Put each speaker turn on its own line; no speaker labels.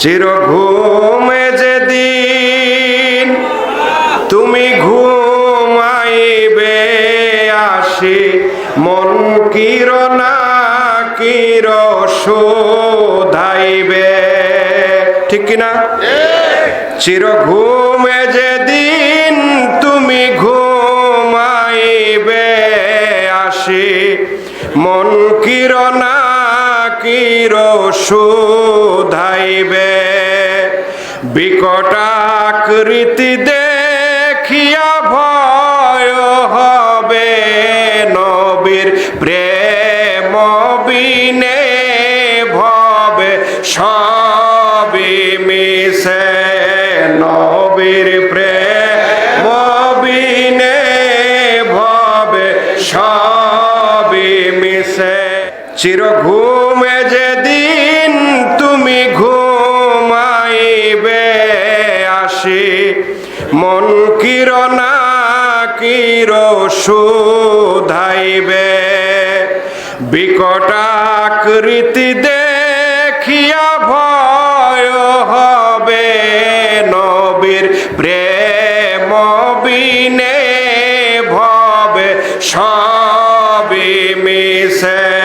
চির ঘুমে যেদিন তুমি ঘুমাইবে আসি, মন কিরণা কির শোধাইবে। ঠিক কিনা চির ঘুমে যেদিন তুমি ঘুমাইবে আসি, মন কিরণা কির শোধাইবে। বিকটাকৃতি দেখিয়া ভয় হবে নবীর প্রেম বিনে ভবে সবি মিশে নবীর চির ঘুমে যেদিন তুমি ঘুমাইবে আসি, মন কিরণা কির শোধাইবে। বিকটাকৃতি দেখিয়া ভয় হবে নবীর প্রেম বিনে ভবে সবি মিশে।